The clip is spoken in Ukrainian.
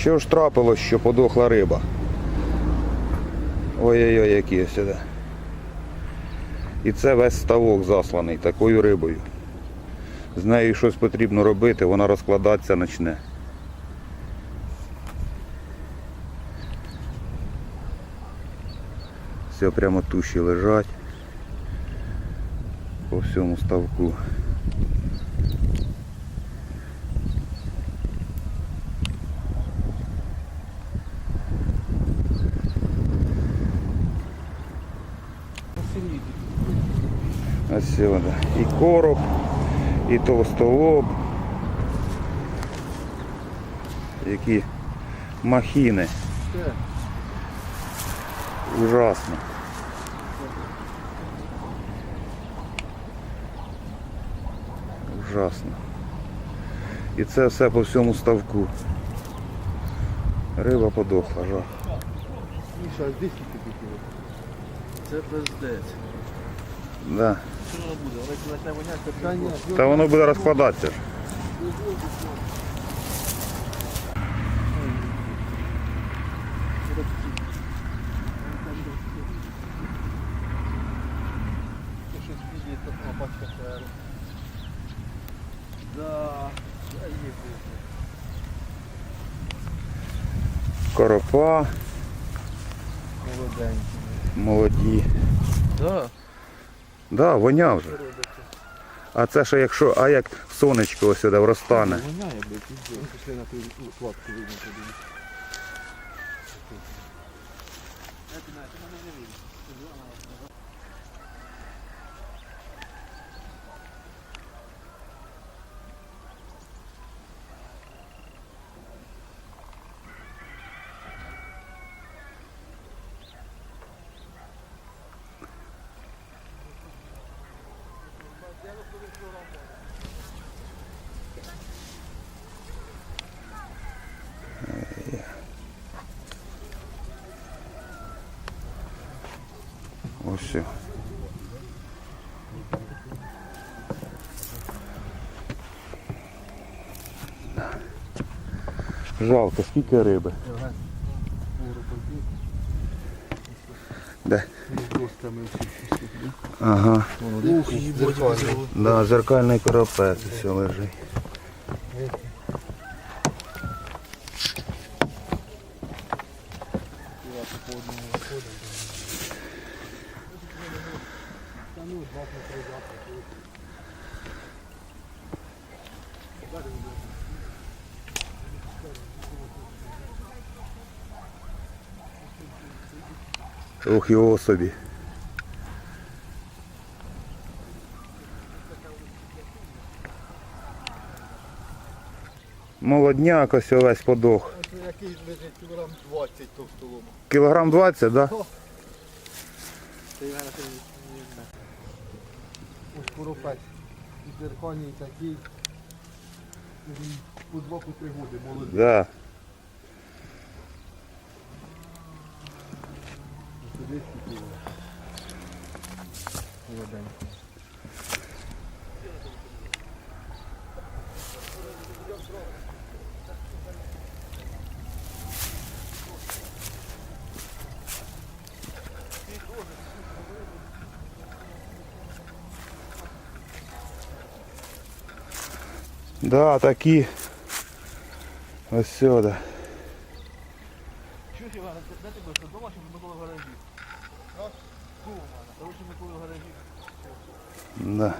Що ж трапилось, що подохла риба? Ой-ой-ой, які сюди. І це весь ставок засланий такою рибою. З нею щось потрібно робити, вона розкладатися почне. Все прямо туші лежать по всьому ставку. Ось сюди. І короб, і толстолоб. Які махіни. Ужасно. Ужасно. І це все по всьому ставку. Риба подохла, жах. Міша, а здесь скільки? Це пиздець. Да. Що воно буде? Воно почне воняти. Та ні, ну, Та воно буде розкладатися ж. то Коропа Молоденький. молоді. Да. Да, воня вже. А це ще якщо, а як сонечко ось сюди вростане. Воняє, блядь, пізде. Пішли на ту кладку видно подивитися. Ось все. Жалко, скільки риби. Де? Всі всі. Ага. Ух, взяло. Да, зеркальний коропець все лежить. Ох, його собі. Молодняк ось увесь подох. Який лежить кілограм 20 товстолома. Кілограм 20, да? Ось коропець. І зеркальний такий. По два по три годи молодий. Да. Молоденький. Да, такі. Ось сюди. Чуєш, Іван, де ти будеш? Дома чи Миколи в гаражі? Дома. Тому що Миколи в гаражі. Да.